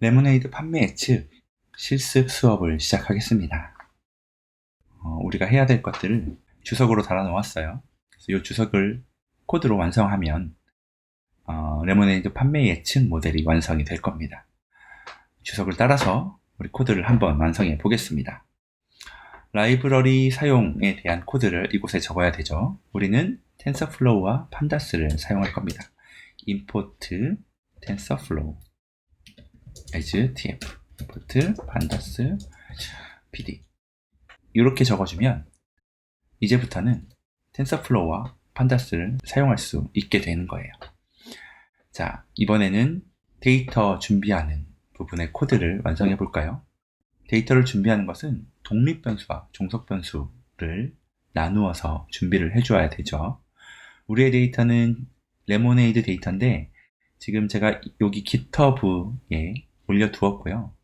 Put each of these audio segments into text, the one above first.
레모네이드 판매 예측 실습 수업을 시작하겠습니다. 어, 우리가 해야 될 것들을 주석으로 달아 놓았어요. 그래서 이 주석을 코드로 완성하면 어, 레모네이드 판매 예측 모델이 완성이 될 겁니다. 주석을 따라서 우리 코드를 한번 완성해 보겠습니다. 라이브러리 사용에 대한 코드를 이곳에 적어야 되죠. 우리는 텐서플로우와 판다스를 사용할 겁니다. import tensorflow as tf import pandas pd 이렇게 적어주면 이제부터는 텐서플로우와 판다스를 사용할 수 있게 되는 거예요. 자, 이번에는 데이터 준비하는 부분의 코드를 완성해 볼까요? 데이터를 준비하는 것은 독립 변수와 종속 변수를 나누어서 준비를 해줘야 되죠. 우리의 데이터는 레모네이드 데이터인데 지금 제가 여기 GitHub에 올려두었고요.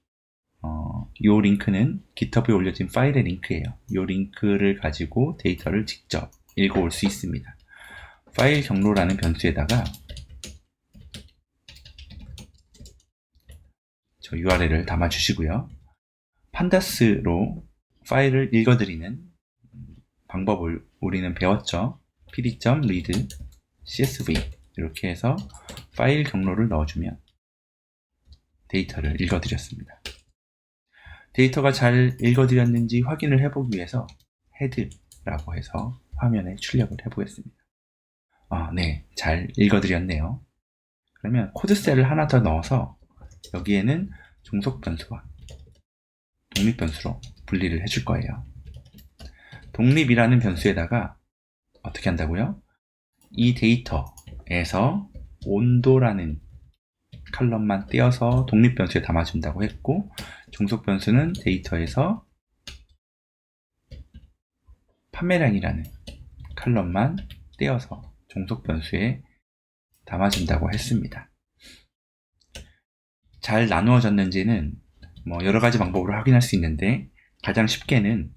어, 이 링크는 GitHub에 올려진 파일의 링크예요. 이 링크를 가지고 데이터를 직접 읽어올 수 있습니다. 파일 경로라는 변수에다가 저 URL을 담아주시고요. 판다스로 파일을 읽어드리는 방법을 우리는 배웠죠. pd.read csv 이렇게 해서 파일 경로를 넣어주면 데이터를 읽어드렸습니다. 데이터가 잘 읽어드렸는지 확인을 해보기 위해서 헤드라고 해서 화면에 출력을 해보겠습니다. 아, 네, 잘 읽어드렸네요. 그러면 코드셀을 하나 더 넣어서 여기에는 종속 변수와 독립 변수로 분리를 해줄 거예요. 독립이라는 변수에다가 어떻게 한다고요? 이 데이터에서 온도라는 칼럼만 떼어서 독립 변수에 담아준다고 했고 종속 변수는 데이터에서 판매량이라는 칼럼만 떼어서 종속 변수에 담아준다고 했습니다. 잘 나누어졌는지는 뭐 여러 가지 방법으로 확인할 수 있는데 가장 쉽게는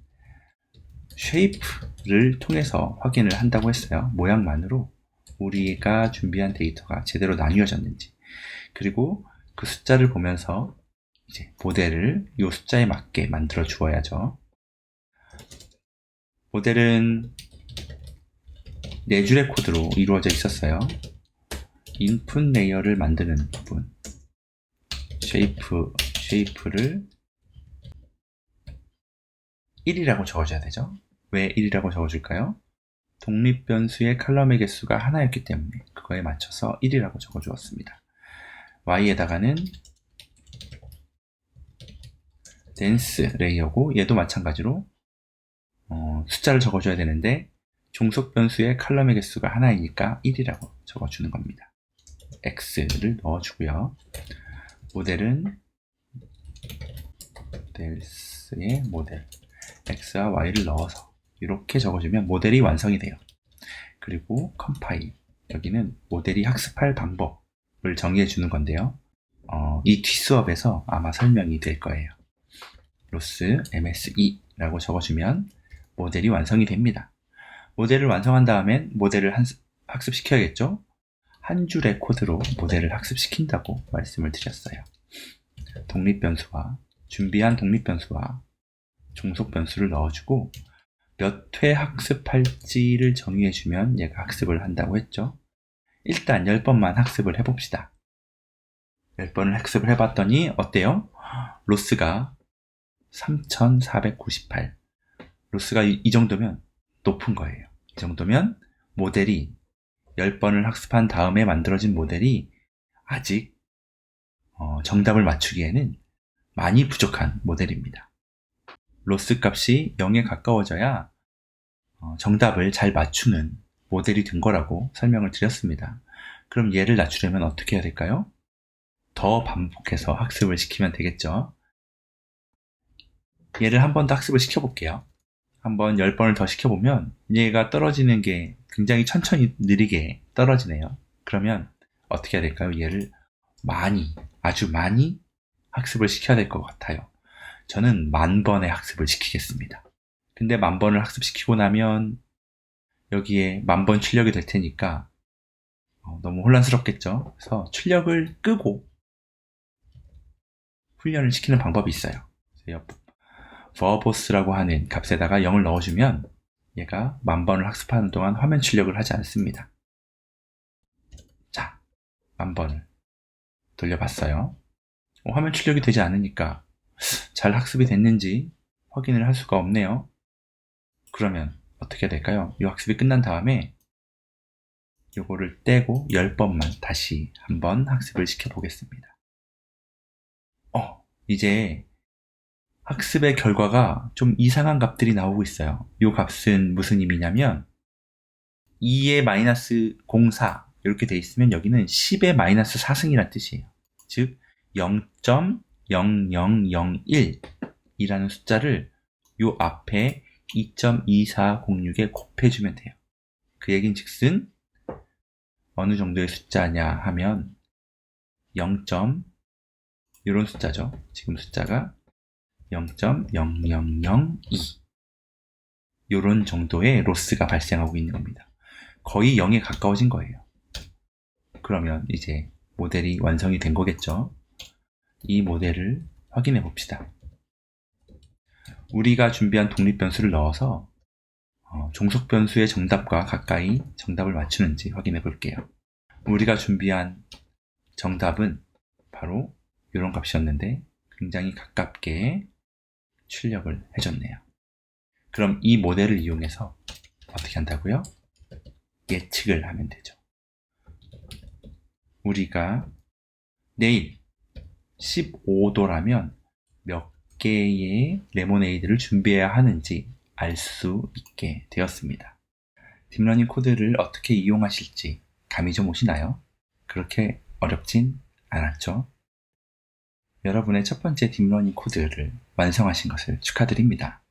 쉐이프를 통해서 확인을 한다고 했어요. 모양만으로 우리가 준비한 데이터가 제대로 나뉘어졌는지 그리고 그 숫자를 보면서 이제 모델을 이 숫자에 맞게 만들어 주어야죠. 모델은 네 줄의 코드로 이루어져 있었어요. 인풋 레이어를 만드는 부분 쉐이프, 쉐이프를 1이라고 적어줘야 되죠. 왜 1이라고 적어줄까요? 독립 변수의 칼럼의 개수가 하나였기 때문에 그거에 맞춰서 1이라고 적어주었습니다. Y에다가는 댄스 레이어고 얘도 마찬가지로 어, 숫자를 적어줘야 되는데 종속 변수의 칼럼의 개수가 하나이니까 1이라고 적어주는 겁니다. x를 넣어주고요. 모델은 델스의 모델 x와 y를 넣어서 이렇게 적어주면 모델이 완성이 돼요. 그리고 컴파일 여기는 모델이 학습할 방법 을 정의해 주는 건데요. 어, 이 뒷수업에서 아마 설명이 될 거예요. 로스 mse 라고 적어주면 모델이 완성이 됩니다. 모델을 완성한 다음엔 모델을 한, 학습시켜야겠죠? 한 줄의 코드로 모델을 학습시킨다고 말씀을 드렸어요. 독립변수와 준비한 독립변수와 종속변수를 넣어주고 몇 회 학습할지를 정의해주면 얘가 학습을 한다고 했죠. 일단 10번만 학습을 해봅시다. 10번을 학습을 해봤더니 어때요? 로스가 3498. 로스가 이, 이 정도면 높은 거예요. 이 정도면 모델이 10번을 학습한 다음에 만들어진 모델이 아직 어, 정답을 맞추기에는 많이 부족한 모델입니다. 로스 값이 0에 가까워져야 어, 정답을 잘 맞추는 모델이 된 거라고 설명을 드렸습니다. 그럼 얘를 낮추려면 어떻게 해야 될까요? 더 반복해서 학습을 시키면 되겠죠. 얘를 한 번 더 학습을 시켜볼게요. 한 번 10번을 더 시켜보면 얘가 떨어지는 게 굉장히 천천히 느리게 떨어지네요. 그러면 어떻게 해야 될까요? 얘를 많이, 아주 많이 학습을 시켜야 될 것 같아요. 저는 만 번의 학습을 시키겠습니다. 근데 만 번을 학습시키고 나면 여기에 만번 출력이 될 테니까 어, 너무 혼란스럽겠죠? 그래서 출력을 끄고 훈련을 시키는 방법이 있어요. 버보스라고 하는 값에다가 0을 넣어주면 얘가 만 번을 학습하는 동안 화면 출력을 하지 않습니다. 자, 만 번을 돌려봤어요. 어, 화면 출력이 되지 않으니까 잘 학습이 됐는지 확인을 할 수가 없네요. 그러면 어떻게 될까요? 이 학습이 끝난 다음에 요거를 떼고 10번만 다시 한번 학습을 시켜보겠습니다. 어, 이제 학습의 결과가 좀 이상한 값들이 나오고 있어요. 이 값은 무슨 의미냐면 2의 마이너스 04 이렇게 돼 있으면 여기는 10의 마이너스 4승이란 뜻이에요. 즉 0.0001 이라는 숫자를 요 앞에 2.2406에 곱해주면 돼요. 그 얘긴 즉슨 어느 정도의 숫자냐 하면 0. 이런 숫자죠. 지금 숫자가 0.0002 이런 정도의 로스가 발생하고 있는 겁니다. 거의 0에 가까워진 거예요. 그러면 이제 모델이 완성이 된 거겠죠. 이 모델을 확인해 봅시다. 우리가 준비한 독립 변수를 넣어서 어, 종속 변수의 정답과 가까이 정답을 맞추는지 확인해 볼게요. 우리가 준비한 정답은 바로 이런 값이었는데 굉장히 가깝게 출력을 해줬네요. 그럼 이 모델을 이용해서 어떻게 한다고요? 예측을 하면 되죠. 우리가 내일 15도라면 몇 개의 레모네이드를 준비해야 하는지 알 수 있게 되었습니다. 딥러닝 코드를 어떻게 이용하실지 감이 좀 오시나요? 그렇게 어렵진 않았죠? 여러분의 첫 번째 딥러닝 코드를 완성하신 것을 축하드립니다.